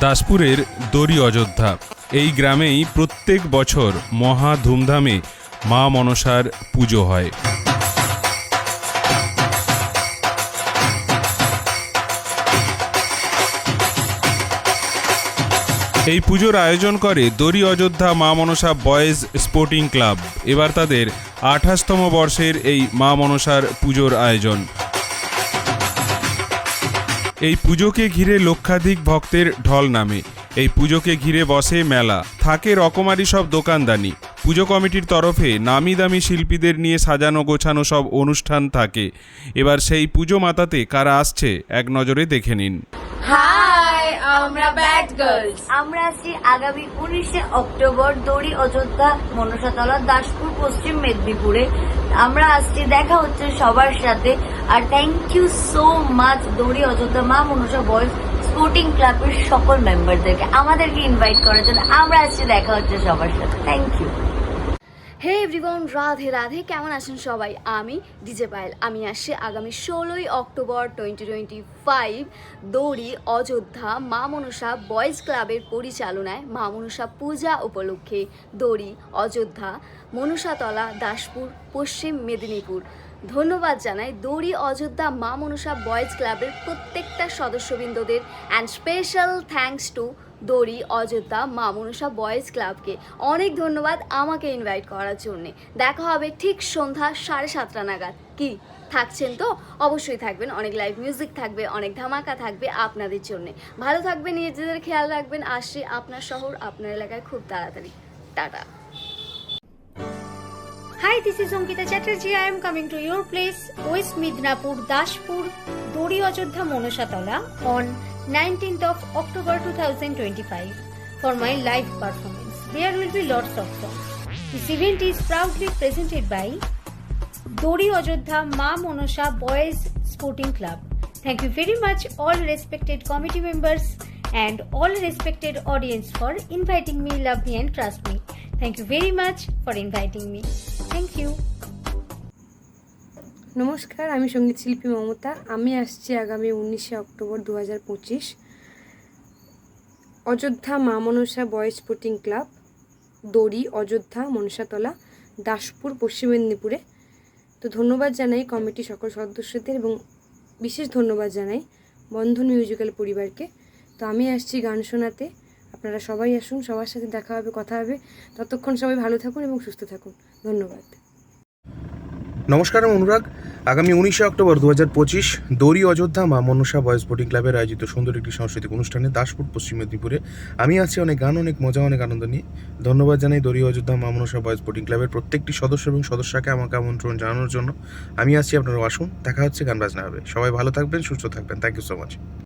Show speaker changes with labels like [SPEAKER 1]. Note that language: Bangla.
[SPEAKER 1] দাসপুরের দড়ি অযোধ্যা। এই গ্রামেই প্রত্যেক বছর মহা ধুমধামে মা মনসার পুজো হয়। এই পুজোর আয়োজন করে দরি অযোধ্যা মা মনসা বয়েজ স্পোর্টিং ক্লাব। এবার তাদের আঠাশতম বর্ষের এই মা মনসার পুজোর আয়োজন। এই পুজোকে ঘিরে লক্ষাধিক ভক্তের ঢল নামে। এই পুজোকে ঘিরে বসে মেলা। থাকে রকমারি সব দোকানদানি। পুজো কমিটির তরফে নামি দামি শিল্পীদের নিয়ে সাজানো গোছানো সব অনুষ্ঠান থাকে। এবার সেই পুজো মাতাতে কারা আসছে এক নজরে দেখে নিন।
[SPEAKER 2] হাই আমরা ব্যাড গার্লস
[SPEAKER 3] আমরা আছি আগামী উনিশে অক্টোবর দড়ি অযোধ্যা মনসাতলা দাসপুর পশ্চিম মেদিনীপুরে। আমরা আসছি দেখা হচ্ছে সবার সাথে। আর থ্যাংক ইউ সো মাচ দৌড়ি অযোধ্যা মা মনসা বয়েজ স্পোর্টিং ক্লাবের সকল মেম্বারদেরকে আমাদেরকে ইনভাইট করার জন্য আমরা আজকে দেখা হচ্ছে সবার সাথে। Thank you
[SPEAKER 4] hey everyone Radhe Radhe কেমন আছেন সবাই? আমি ডিজে পায়েল। আমি আসছি আগামী ষোলোই অক্টোবর টোয়েন্টি টোয়েন্টি ফাইভ দৌড়ি অযোধ্যা মা মনসা বয়েজ ক্লাবের পরিচালনায় মা মনসা পূজা উপলক্ষে দড়ি অযোধ্যা, মনসাতলা, দাসপুর, পশ্চিম মেদিনীপুর। ধন্যবাদ জানাই দড়ি অযোধ্যা মা মনসা বয়েজ ক্লাবের প্রত্যেকটা সদস্যবৃন্দদের অ্যান্ড স্পেশাল থ্যাঙ্কস টু দড়ি অযোধ্যা মা মনসা বয়েজ ক্লাবকে অনেক ধন্যবাদ আমাকে ইনভাইট করার জন্যে। দেখা হবে ঠিক সন্ধ্যা সাড়ে সাতটা নাগাদ। কি থাকছেন তো? অবশ্যই থাকবেন। অনেক লাইভ মিউজিক থাকবে অনেক ধামাকা থাকবে আপনাদের জন্যে। ভালো থাকবেন নিজেদের খেয়াল রাখবেন। আসছি আপনার শহর আপনার এলাকায় খুব তাড়াতাড়ি। Tata.
[SPEAKER 5] Hi, this is Ankita Chatterjee. I am coming to your place, West Midnapur, Dashpur, Dori Ajodhya Monasatala on 19th of October 2025 for my live performance. There will be lots of songs. This event is proudly presented by Dori Ajodhya Ma Monasha Boys Sporting Club. Thank you very much all respected committee members and all respected audience for inviting me, love me and trust me. Thank you very much for inviting me. Thank you.
[SPEAKER 6] নমস্কার, আমি সংগীত শিল্পী মমতা। আমি আসছি আগামী উনিশে অক্টোবর দু হাজার পঁচিশ। অযোধ্যা মা মনসা বয়েজ স্পোর্টিং ক্লাব, দড়ি, অযোধ্যা, মনসাতলা, দাসপুর, পশ্চিম মেদিনীপুরে। তো ধন্যবাদ জানাই কমিটি সকল সদস্যদের এবং বিশেষ ধন্যবাদ জানাই বন্ধন মিউজিক্যাল পরিবারকে। তো আমি আসছি গান শোনাতে। আপনারা সবাই আসুন, সবার সাথে দেখা হবে, কথা হবে। ততক্ষণ সবাই ভালো থাকুন এবং সুস্থ থাকুন। ধন্যবাদ।
[SPEAKER 7] নমস্কার, আমি অনুরাগ। আগামী উনিশে অক্টোবর দু হাজার পঁচিশ, দৌড়ি অযোধ্যা মা মনসা বয়েজ বোটিং ক্লাবের আয়োজিত সুন্দর একটি সাংস্কৃতিক অনুষ্ঠানে দাসপুর, পশ্চিম মেদিনীপুরে আমি আছি অনেক গান, অনেক মজা, অনেক আনন্দ নিয়ে। ধন্যবাদ জানাই দৌড়ি অযোধ্যা মা মনসা বয়েজ বোর্ডিং ক্লাবের প্রত্যেকটি সদস্য এবং সদস্যকে আমাকে আমন্ত্রণ জানানোর জন্য। আমি আছি আপনারা আসুন, দেখা হচ্ছে, গান বাজনা হবে। সবাই ভালো থাকবেন, সুস্থ থাকবেন। Thank you so much